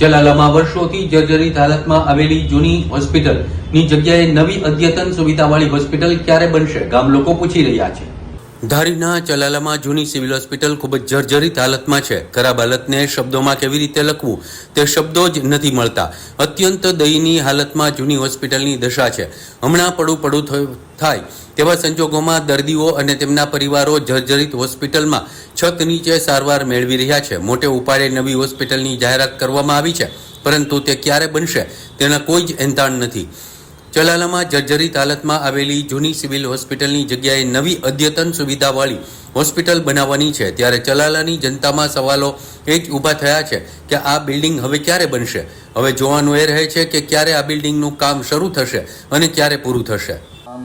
જલાલામાં વર્ષોથી જર્જરિત હાલતમાં આવેલી જૂની હોસ્પિટલની જગ્યાએ નવી અદ્યતન સુવિધાવાળી હોસ્પિટલ ક્યારે બનશે ગામ લોકો પૂછી રહ્યા છે. ધારીના ચલાલામાં જૂની સિવિલ હોસ્પિટલ ખૂબ જ જર્જરિત હાલતમાં છે. ખરાબ હાલતને શબ્દોમાં કેવી રીતે લખવું તે શબ્દો જ નથી મળતા. અત્યંત દયનીય હાલતમાં જૂની હોસ્પિટલની દશા છે. હમણાં પડું પડું થયું- તેવા સંજોગોમાં દર્દીઓ અને તેમના પરિવારો જર્જરિત હોસ્પિટલમાં છત નીચે સારવાર મેળવી રહ્યા છે. મોટે ઉપાડે નવી હોસ્પિટલની જાહેરાત કરવામાં આવી છે, પરંતુ તે ક્યારે બનશે તેના કોઈ જ એંધાણ નથી. ચલાલામાં જર્જરિત હાલતમાં આવેલી જૂની સિવિલ હોસ્પિટલની જગ્યાએ નવી અદ્યતન સુવિધાવાળી હોસ્પિટલ બનાવવાની છે. ત્યારે ચલાલાની જનતામાં સવાલો એ જ ઊભા થયા છે કે આ બિલ્ડિંગ હવે ક્યારે બનશે? હવે જોવાનું એ રહે છે કે ક્યારે આ બિલ્ડિંગનું કામ શરૂ થશે અને ક્યારે પૂરું થશે.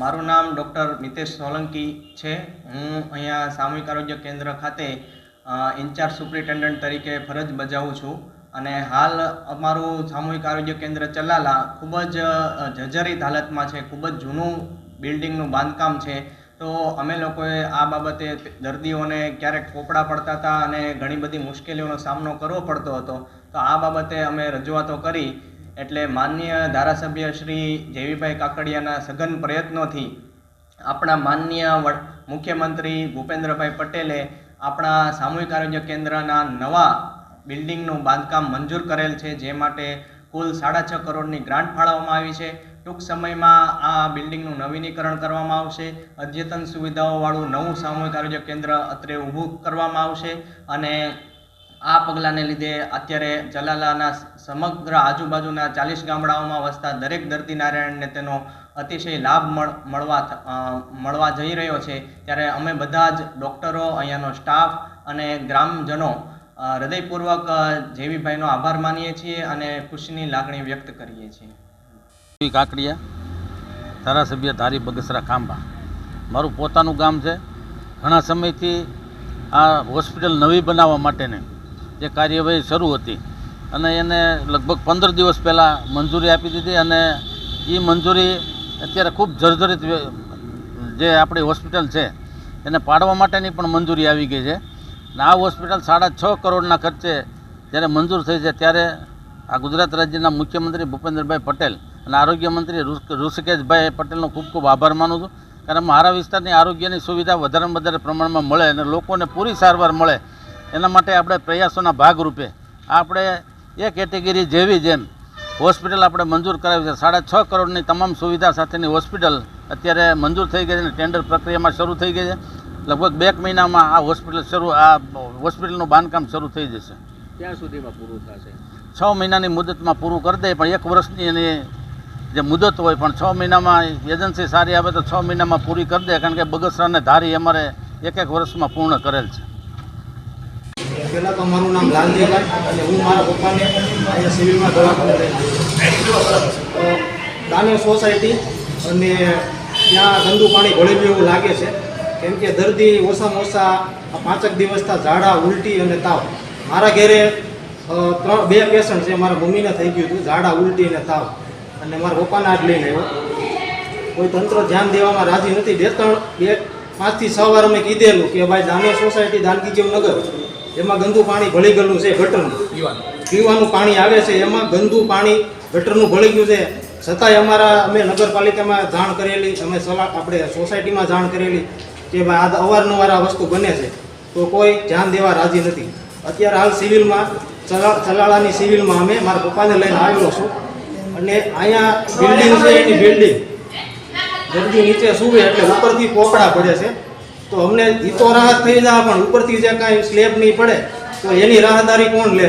મારું નામ ડૉક્ટર નિતેશ સોલંકી છે. હું અહીંયા સામૂહિક આરોગ્ય કેન્દ્ર ખાતે ઇન્ચાર્જ સુપ્રિન્ટેન્ડન્ટ તરીકે ફરજ બજાવું છું. અને હાલ અમારું સામૂહિક આરોગ્ય કેન્દ્ર ચલાલા ખૂબ જ જર્જરિત હાલતમાં છે, ખૂબ જ જૂનું બિલ્ડિંગનું બાંધકામ છે. તો અમે લોકોએ આ બાબતે દર્દીઓને ક્યારેક પોપડા પડતા હતા અને ઘણી બધી મુશ્કેલીઓનો સામનો કરવો પડતો હતો. તો આ બાબતે અમે રજૂઆતો કરી એટલે માનનીય ધારાસભ્ય શ્રી જેવીભાઈ કાકડિયાના સઘન પ્રયત્નોથી આપણા માનનીય મુખ્યમંત્રી ભૂપેન્દ્રભાઈ પટેલે આપણા સામૂહિક આરોગ્ય કેન્દ્રના નવા બિલ્ડિંગનું બાંધકામ મંજૂર કરેલ છે, જે માટે કુલ સાડા છ કરોડની ગ્રાન્ટ ફાળવવામાં આવી છે. ટૂંક સમયમાં આ બિલ્ડિંગનું નવીનીકરણ કરવામાં આવશે. અદ્યતન સુવિધાઓવાળું નવું સામૂહિક આરોગ્ય કેન્દ્ર અત્રે ઊભું કરવામાં આવશે અને આ પગલાંને લીધે અત્યારે જલાલાના સમગ્ર આજુબાજુના ચાલીસ ગામડાઓમાં વસતા દરેક દર્દી નારાયણને તેનો અતિશય લાભ મળ- મળવા મળવા જઈ રહ્યો છે. ત્યારે અમે બધા જ ડૉક્ટરો, અહીંયાનો સ્ટાફ અને ગ્રામજનો હૃદયપૂર્વક જેવીભાઈનો આભાર માનીએ છીએ અને ખુશીની લાગણી વ્યક્ત કરીએ છીએ. કાકડિયા, ધારાસભ્ય ધારી બગસરા ખાંભા. મારું પોતાનું ગામ છે. ઘણા સમયથી આ હોસ્પિટલ નવી બનાવવા માટેની જે કાર્યવાહી શરૂ હતી અને એને લગભગ પંદર દિવસ પહેલાં મંજૂરી આપી દીધી અને એ મંજૂરી અત્યારે ખૂબ જર્જરિત જે આપણી હોસ્પિટલ છે, એને પાડવા માટેની પણ મંજૂરી આવી ગઈ છે. આ હોસ્પિટલ સાડા છ કરોડના ખર્ચે જ્યારે મંજૂર થઈ છે, ત્યારે આ ગુજરાત રાજ્યના મુખ્યમંત્રી ભૂપેન્દ્રભાઈ પટેલ અને આરોગ્ય મંત્રી ઋષિકેશભાઈ પટેલનો ખૂબ ખૂબ આભાર માનું છું. કારણ મારા વિસ્તારની આરોગ્યની સુવિધા વધારેમાં વધારે પ્રમાણમાં મળે અને લોકોને પૂરી સારવાર મળે, એના માટે આપણે પ્રયાસોના ભાગરૂપે આપણે એ કેટેગરી જેવી જેમ હોસ્પિટલ આપણે મંજૂર કરાવી છે. સાડા છ કરોડની તમામ સુવિધા સાથેની હોસ્પિટલ અત્યારે મંજૂર થઈ ગઈ છે અને ટેન્ડર પ્રક્રિયામાં શરૂ થઈ ગઈ છે. લગભગ બે મહિનામાં આ હોસ્પિટલ શરૂ આ હોસ્પિટલનું બાંધકામ શરૂ થઈ જશે. ક્યાં સુધીમાં પૂરું થશે? છ મહિનાની મુદતમાં પૂરું કરી દે પણ એક વર્ષની એની જે મુદત હોય પણ છ મહિનામાં એજન્સી સારી આવે તો છ મહિનામાં પૂરી કરી દે કારણ કે બગસરાને ધારી અમારે એક એક વર્ષમાં પૂર્ણ કરેલ છે. પહેલાં તો મારું નામ લાલજીભાઈ અને હું મારા પપ્પાને અહીંયા સિવિલમાં દવાખાને લઈને દાનવ સોસાયટી અને ત્યાં ગંદુ પાણી ભળી ગયું એવું લાગે છે. કેમ કે દર્દી ઓછામાં ઓછા પાંચક દિવસના ઝાડા ઉલટી અને તાવ. મારા ઘેરે ત્રણ બે પેશન્ટ છે મારા મમ્મીને થઈ ગયું હતું ઝાડા ઉલટી અને તાવ. અને મારા પપ્પાને આજ લઈને આવ્યો. કોઈ તંત્ર ધ્યાન દેવામાં રાજી નથી. બે ત્રણ બે પાંચથી છ વાર અમે કીધેલું કે ભાઈ જામે સોસાયટી દાનકીજીવ નગર એમાં ગંદુ પાણી ભળી ગયેલું છે ગટરનું. પીવાનું પાણી આવે છે એમાં ગંદુ પાણી ગટરનું ભળી ગયું છે. છતાંય અમારા અમે નગરપાલિકામાં જાણ કરેલી અમે સલા આપણે સોસાયટીમાં જાણ કરેલી. કે આ અવારનવાર આ વસ્તુ બને છે. તો કોઈ ધ્યાન દેવા રાજી નથી. અત્યારે હાલ સિવિલમાં, ચલા, ચલાળાની સિવિલમાં અમે, મારા પપ્પાને લઈને આવેલો છું. અને અહીંયા બિલ્ડિંગ છે, એની બિલ્ડિંગ. દર્દી નીચે સૂવે એટલે ઉપરથી પોપડા પડે છે. તો અમને એ તો રાહત થઈ જાય, પણ ઉપરથી જે કાંઈ સ્લેબ નહીં પડે, તો એની રાહદારી કોણ લે?